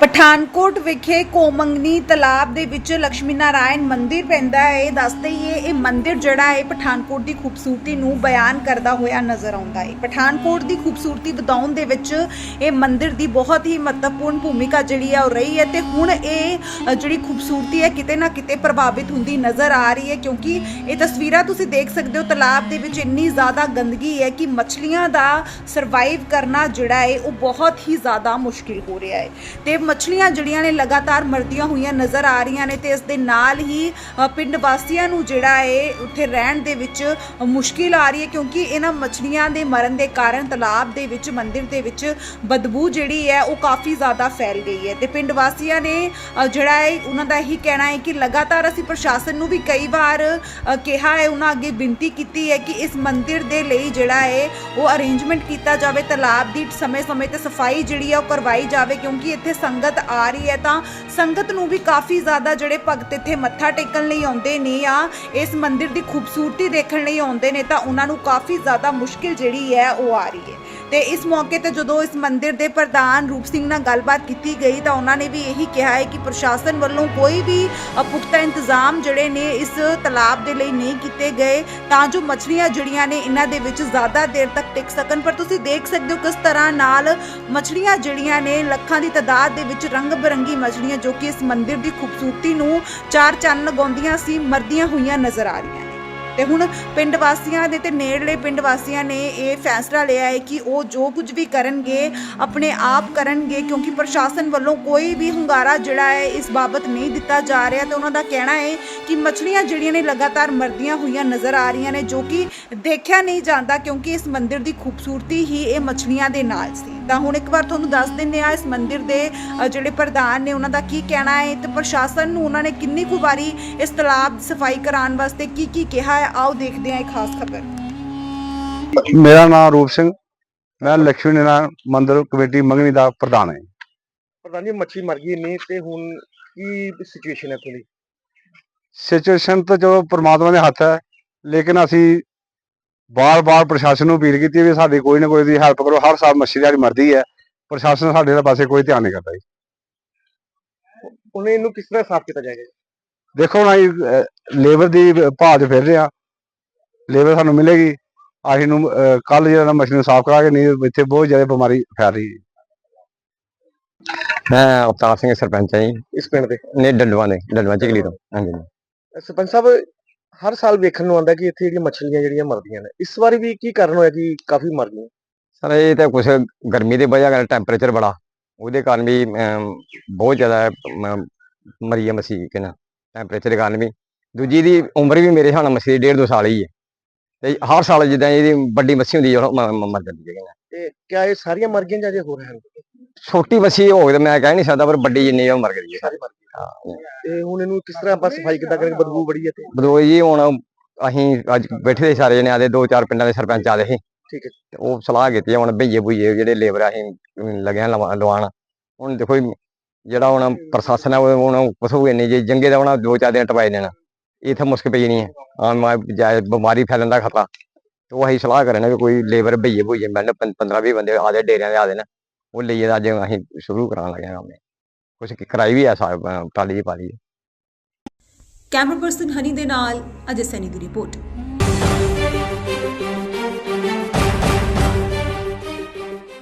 ਪਠਾਨਕੋਟ ਵਿਖੇ ਕੋਮੰਗਨੀ ਤਲਾਬ ਦੇ ਵਿੱਚ ਲక్ష్ਮੀ ਨਾਰਾਇਣ ਮੰਦਿਰ ਪੈਂਦਾ ਹੈ। ਇਹ ਦੱਸਦੇ ਹੀ ਇਹ ਇਹ ਮੰਦਿਰ ਜਿਹੜਾ ਹੈ ਪਠਾਨਕੋਟ ਦੀ ਖੂਬਸੂਰਤੀ ਨੂੰ ਬਿਆਨ ਕਰਦਾ ਹੋਇਆ ਨਜ਼ਰ ਆਉਂਦਾ ਹੈ। ਪਠਾਨਕੋਟ ਦੀ ਖੂਬਸੂਰਤੀ ਵਧਾਉਣ ਦੇ ਵਿੱਚ ਇਹ ਮੰਦਿਰ ਦੀ ਬਹੁਤ ਹੀ ਮਹੱਤਵਪੂਰਨ ਭੂਮਿਕਾ ਜਿਹੜੀ ਹੈ ਉਹ ਰਹੀ ਹੈ ਤੇ ਹੁਣ ਇਹ ਜਿਹੜੀ ਖੂਬਸੂਰਤੀ ਹੈ, ਕਿਤੇ ਨਾ ਕਿਤੇ ਪ੍ਰਭਾਵਿਤ ਹੁੰਦੀ ਨਜ਼ਰ ਆ ਰਹੀ ਹੈ ਕਿਉਂਕਿ ਇਹ ਤਸਵੀਰਾਂ ਤੁਸੀਂ ਦੇਖ ਸਕਦੇ ਹੋ, ਤਲਾਬ ਦੇ ਵਿੱਚ ਇੰਨੀ ਜ਼ਿਆਦਾ ਗੰਦਗੀ ਹੈ ਕਿ ਮੱਛਲੀਆਂ ਦਾ ਸਰਵਾਈਵ ਕਰਨਾ ਜਿਹੜਾ ਹੈ, ਉਹ ਬਹੁਤ ਹੀ ਜ਼ਿਆਦਾ ਮੁਸ਼ਕਿਲ ਹੋ ਰਿਹਾ ਹੈ। ਤੇ ਮੱਛਲੀਆਂ ਜਿਹੜੀਆਂ ਨੇ ਲਗਾਤਾਰ ਮਰਦੀਆਂ ਹੋਈਆਂ ਨਜ਼ਰ ਆ ਰਹੀਆਂ ਨੇ ਤੇ ਇਸ ਦੇ ਨਾਲ ਹੀ ਪਿੰਡ ਵਾਸੀਆਂ ਨੂੰ ਜਿਹੜਾ ਹੈ ਉੱਥੇ ਰਹਿਣ ਦੇ ਵਿੱਚ ਮੁਸ਼ਕਿਲ ਆ ਰਹੀ ਹੈ ਕਿਉਂਕਿ ਇਹਨਾਂ ਮੱਛਲੀਆਂ ਦੇ ਮਰਨ ਦੇ ਕਾਰਨ ਤਲਾਬ ਦੇ ਵਿੱਚ, ਮੰਦਿਰ ਦੇ ਵਿੱਚ ਬਦਬੂ ਜਿਹੜੀ ਹੈ ਉਹ ਕਾਫੀ ਜ਼ਿਆਦਾ ਫੈਲ ਗਈ ਹੈ। ਤੇ ਪਿੰਡ ਵਾਸੀਆਂ ਨੇ ਜਿਹੜਾ ਹੈ ਉਹਨਾਂ ਦਾ ਇਹੀ ਕਹਿਣਾ ਹੈ ਕਿ ਲਗਾਤਾਰ ਅਸੀਂ ਪ੍ਰਸ਼ਾਸਨ ਨੂੰ ਵੀ ਕਈ ਵਾਰ ਕਿਹਾ ਹੈ, ਉਹਨਾਂ ਅੱਗੇ ਬੇਨਤੀ ਕੀਤੀ ਹੈ ਕਿ ਇਸ ਮੰਦਿਰ ਦੇ ਲਈ ਜਿਹੜਾ ਹੈ ਉਹ ਅਰੇਂਜਮੈਂਟ ਕੀਤਾ ਜਾਵੇ, ਤਲਾਬ ਦੀ ਸਮੇਂ-ਸਮੇਂ ਤੇ ਸਫ਼ਾਈ ਜਿਹੜੀ ਹੈ ਉਹ ਕਰਵਾਈ ਜਾਵੇ ਕਿਉਂਕਿ ਇੱਥੇ ਸੰਗਤ ਆ ਰਹੀ ਹੈ ਤਾਂ ਸੰਗਤ ਨੂੰ ਵੀ ਕਾਫੀ ਜ਼ਿਆਦਾ ਜਿਹੜੇ ਭਗਤ ਇੱਥੇ ਮੱਥਾ ਟੇਕਣ ਲਈ ਆਉਂਦੇ ਨੇ ਆ, ਇਸ ਮੰਦਿਰ ਦੀ ਖੂਬਸੂਰਤੀ ਦੇਖਣ ਲਈ ਆਉਂਦੇ ਨੇ ਤਾਂ ਉਹਨਾਂ ਨੂੰ ਕਾਫੀ ਜ਼ਿਆਦਾ ਮੁਸ਼ਕਿਲ ਜਿਹੜੀ ਹੈ ਉਹ ਆ ਰਹੀ ਹੈ। ਤੇ ਇਸ ਮੌਕੇ ਤੇ ਜਦੋਂ ਇਸ ਮੰਦਿਰ ਦੇ ਪ੍ਰਧਾਨ ਰੂਪ ਸਿੰਘ ਨਾਲ ਗੱਲਬਾਤ ਕੀਤੀ ਗਈ ਤਾਂ ਉਹਨਾਂ ਨੇ ਵੀ ਇਹੀ ਕਿਹਾ ਹੈ ਕਿ ਪ੍ਰਸ਼ਾਸਨ ਵੱਲੋਂ ਕੋਈ ਵੀ ਪੁਖਤਾ ਇੰਤਜ਼ਾਮ ਜਿਹੜੇ ਨੇ ਇਸ ਤਲਾਬ ਦੇ ਲਈ ਨਹੀਂ ਕੀਤੇ ਗਏ, ਤਾਂ ਜੋ ਮੱਛਲੀਆਂ ਜਿਹੜੀਆਂ ਨੇ ਇਹਨਾਂ ਦੇ ਵਿੱਚ ਜ਼ਿਆਦਾ ਦੇਰ ਤੱਕ ਟਿਕ ਸਕਣ। ਪਰ ਤੁਸੀਂ ਦੇਖ ਸਕਦੇ ਹੋ ਕਿਸ ਤਰ੍ਹਾਂ ਨਾਲ ਮੱਛਲੀਆਂ ਜਿਹੜੀਆਂ ਨੇ ਲੱਖਾਂ ਦੀ ਤਾਦਾਦ ਦੇ ਵਿੱਚ ਰੰਗ ਬਰੰਗੀ ਮੱਛਲੀਆਂ ਜੋ ਕਿ ਇਸ ਮੰਦਿਰ ਦੀ ਖੂਬਸੂਰਤੀ ਨੂੰ ਚਾਰ ਚੰਨ ਲਗਾਉਂਦੀਆਂ ਸੀ, ਮਰਦੀਆਂ ਹੋਈਆਂ ਨਜ਼ਰ ਆ ਰਹੀਆਂ। ਤੇ ਹੁਣ ਪਿੰਡ ਵਾਸੀਆਂ ਦੇ ਤੇ ਨੇੜਲੇ ਪਿੰਡ ਵਾਸੀਆਂ ਨੇ ਇਹ ਫੈਸਲਾ ਲਿਆ ਹੈ ਕਿ ਉਹ ਜੋ ਕੁਝ ਵੀ ਕਰਨਗੇ, ਆਪਣੇ ਆਪ ਕਰਨਗੇ, ਕਿਉਂਕਿ ਪ੍ਰਸ਼ਾਸਨ ਵੱਲੋਂ ਕੋਈ ਵੀ ਹੁੰਗਾਰਾ ਜਿਹੜਾ ਹੈ, ਇਸ ਬਾਬਤ ਨਹੀਂ ਦਿੱਤਾ ਜਾ ਰਿਹਾ ਤੇ ਉਹਨਾਂ ਦਾ ਕਹਿਣਾ ਹੈ ਕਿ ਮੱਛਲੀਆਂ ਜਿਹੜੀਆਂ ਨੇ ਲਗਾਤਾਰ ਮਰਦੀਆਂ ਹੋਈਆਂ ਨਜ਼ਰ ਆ ਰਹੀਆਂ ਨੇ, ਜੋ ਕਿ ਦੇਖਿਆ ਨਹੀਂ ਜਾਂਦਾ ਕਿਉਂਕਿ ਇਸ ਮੰਦਿਰ ਦੀ ਖੂਬਸੂਰਤੀ ਹੀ ਇਹ ਮੱਛਲੀਆਂ ਦੇ ਨਾਲ ਸੀ। ਤਾਂ ਹੁਣ ਇੱਕ ਵਾਰ ਤੁਹਾਨੂੰ ਦੱਸ ਦਿੰਦੇ ਆ ਇਸ ਮੰਦਿਰ ਦੇ ਜਿਹੜੇ ਪ੍ਰਧਾਨ ਨੇ ਉਹਨਾਂ ਦਾ ਕੀ ਕਹਿਣਾ ਹੈ ਤੇ ਪ੍ਰਸ਼ਾਸਨ ਨੂੰ ਉਹਨਾਂ ਨੇ ਕਿੰਨੀ ਕੁ ਵਾਰੀ ਇਸ ਤਲਾਬ ਦੀ ਸਫ਼ਾਈ ਕਰਾਉਣ ਵਾਸਤੇ ਕੀ ਕੀ ਕਿਹਾ ਹੈ? ਆਓ ਦੇਖਦੇ ਹਾਂ ਇਹ ਖਾਸ ਖਬਰ। ਮੇਰਾ ਨਾਮ ਰੂਪ ਸਿੰਘ ਮੈਂ ਲక్ష్ਮੀ ਨਾਰਾਇਣ ਮੰਦਿਰ ਕਮੇਟੀ ਮੰਗਣੀ ਦਾ ਪ੍ਰਧਾਨ ਹਾਂ। ਪ੍ਰਧਾਨ ਜੀ ਮੱਛੀ ਮਰ ਗਈ ਨਹੀਂ ਤੇ ਹੁਣ ਕੀ ਸਿਚੁਏਸ਼ਨ ਹੈ ਤੁਹਾਡੀ ਸਿਚੁਏਸ਼ਨ ਤਾਂ ਜੋ ਪ੍ਰਮਾਤਮਾ ਦੇ ਹੱਥ ਹੈ ਲੇਕਿਨ ਅਸੀਂ ਬਾਰ-ਬਾਰ ਪ੍ਰਸ਼ਾਸਨ ਨੂੰ ਅਪੀਲ ਕੀਤੀ ਵੀ ਸਾਡੀ ਕੋਈ ਨਾ ਕੋਈ ਦੀ ਹੈਲਪ ਕਰੋ ਹਰ ਸਾਲ ਮੱਛੀ ਜਿਹੜੀ ਮਰਦੀ ਹੈ ਪ੍ਰਸ਼ਾਸਨ ਸਾਡੇ ਦੇ ਪਾਸੇ ਕੋਈ ਧਿਆਨ ਨਹੀਂ ਕਰਦਾ ਜੀ। ਉਹਨੇ ਇਹਨੂੰ ਕਿਸ ਤਰ੍ਹਾਂ ਸਾਫ਼ ਕੀਤਾ ਜਾਏਗਾ? ਦੇਖੋ ਨਾ ਲੇਬਰ ਦੀ ਭਾਅ 'ਚ ਫਿਰ ਰਿਹਾ ਲੇਬਰ ਸਾਨੂੰ ਮਿਲੇਗੀ ਅਸੀਂ ਨੂੰ ਕੱਲ ਜਿਹੜਾ ਮੱਛੀ ਨੂੰ ਸਾਫ਼ ਕਰਾਂਗੇ ਨਹੀਂ ਇੱਥੇ ਬਹੁਤ ਜ਼ਿਆਦਾ ਬਿਮਾਰੀ ਫੈਲ ਰਹੀ ਹੈ ਮੈਂ ਅਵਤਾਰ ਸਿੰਘ ਸਰਪੰਚ ਹਾਂ ਜੀ। ਇਸ ਪਿੰਡ ਦੇ? ਨੇ ਡੰਡਵਾ ਦੇ ਡੰਡਵਾ ਚਿਕਲੀ ਤੋਂ। ਹਾਂਜੀ। ਸਰਪੰਚ ਸਾਹਿਬ ਹਰ ਸਾਲ ਵੇਖਣ ਨੂੰ ਆਉਂਦਾ ਕਿ ਇੱਥੇ ਜਿਹੜੀਆਂ ਮੱਛਲੀਆਂ ਜਿਹੜੀਆਂ ਮਰਦੀਆਂ ਨੇ। ਇਸ ਵਾਰੀ ਵੀ ਕੀ ਕਾਰਨ ਹੋਇਆ ਕਿ ਕਾਫੀ ਮਰ ਗਈਆਂ? ਸਰ ਇਹ ਤਾਂ ਕੁਛ ਗਰਮੀ ਦੇ ਵਜ੍ਹਾ ਕਰਕੇ ਟੈਂਪਰੇਚਰ ਬੜਾ। ਉਹਦੇ ਕਾਰਨ ਵੀ ਬਹੁਤ ਜ਼ਿਆਦਾ ਮ- ਮਰੀ ਹੈ ਮਸੀਹ ਕਿ ਨਾ ਟੈਂਪਰੇਚਰ ਦੇ ਕਾਰਨ ਵੀ। ਦੂਜੀ ਦੀ ਉਮਰ ਵੀ ਮੇਰੇ ਨਾਲ ਮਸੀਹ ਡੇਢ ਦੋ ਸਾਲ ਹੀ ਹੈ। ਤੇ ਹਰ ਸਾਲ ਜਿੱਦਾਂ ਇਹਦੀ ਵੱਡੀ ਮੱਛੀ ਹੁੰਦੀ ਹੈ ਮਰ ਜਾਂਦੀ ਹੈ ਤੇ ਕਿਆ ਇਹ ਸਾਰੀਆਂ ਮਰ ਗਈਆਂ ਜਾਂ ਜੇ ਹੋ? ਰਹੇ ਹਨ ਛੋਟੀ ਮੱਛੀ ਹੋਵੇ ਤਾਂ ਮੈਂ ਕਹਿ ਨਹੀਂ ਸਕਦਾ ਪਰ ਵੱਡੀ ਜਿੰਨੀ ਉਹ ਮਰ ਗਈ ਹੈ। ਸਾਰੀ ਮਰ ਗਈਆਂ ਹਾਂ। ਤੇ ਹੁਣ ਇਹਨੂੰ ਕਿਸ ਤਰ੍ਹਾਂ ਆਪਾਂ ਸਫ਼ਾਈ ਕਿੱਦਾਂ ਕਰਾਂਗੇ ਬਦਬੂ ਬੜੀ ਹੈ ਤੇ ਬਦੋਈ ਜੀ ਹੁਣ ਅਸੀਂ ਅੱਜ ਬੈਠੇ ਦੇ ਸਾਰੇ ਜਣੇ ਆਦੇ ਦੋ ਚਾਰ ਪਿੰਡਾਂ ਦੇ ਸਰਪੰਚ ਆਦੇ ਸੀ। ਠੀਕ ਹੈ। ਤੇ ਉਹ ਸਲਾਹ ਕੀਤੀ ਆ ਹੁਣ ਭਈਏ ਭੁਈਏ ਜਿਹੜੇ ਲੇਬਰ ਅਸੀਂ ਲੱਗਿਆ ਲਵਾ- ਲਵਾਉਣ ਹੁਣ ਦੇਖੋ ਜੀ, ਜਿਹੜਾ ਹੁਣ ਪ੍ਰਸ਼ਾਸਨ ਹੈ ਉਹ ਹੁਣ ਕੁਛ ਵੀ ਨਹੀਂ ਜੇ ਜੰਗੇ ਦਾ ਹੁਣ ਦੋ ਚਾਰ ਦਿਨ ਟਪਾਏ ਦੇਣਾ। ਇੱਥੇ ਮੁਸ਼ਕ ਪਈ ਨਹੀਂ ਹੈ ਆ ਮੈਂ ਜਾਇ ਬਿਮਾਰੀ ਫੈਲਣ ਦਾ ਖਤਰਾ। ਤੇ ਉਹ ਅਸੀਂ ਸਲਾਹ ਕਰਨੇ ਵੀ ਕੋਈ ਲੇਬਰ ਭਈਏ ਭੁਈਏ ਮਿਲਣ 15 20 ਬੰਦੇ ਆਦੇ ਡੇਰਿਆਂ ਦੇ ਆਦੇ ਨੇ ਉਹ ਲਈਏ ਤਾਂ ਅੱਜ ਅਸੀਂ ਸ਼ੁਰੂ ਕਰਾਉਣ ਲੱਗੇ ਹਾਂ ਕੰਮ। ਕੁਝ ਕਰਾਈ ਵੀ ਆ ਟਾਲੀ ਜੀ ਪਾ ਲਈ ਹੈ। ਕੈਮਰਾ ਪਰਸਨ ਹਨੀ ਦੇ ਨਾਲ ਅਜੇ ਸੈਨੀ ਦੀ ਰਿਪੋਰਟ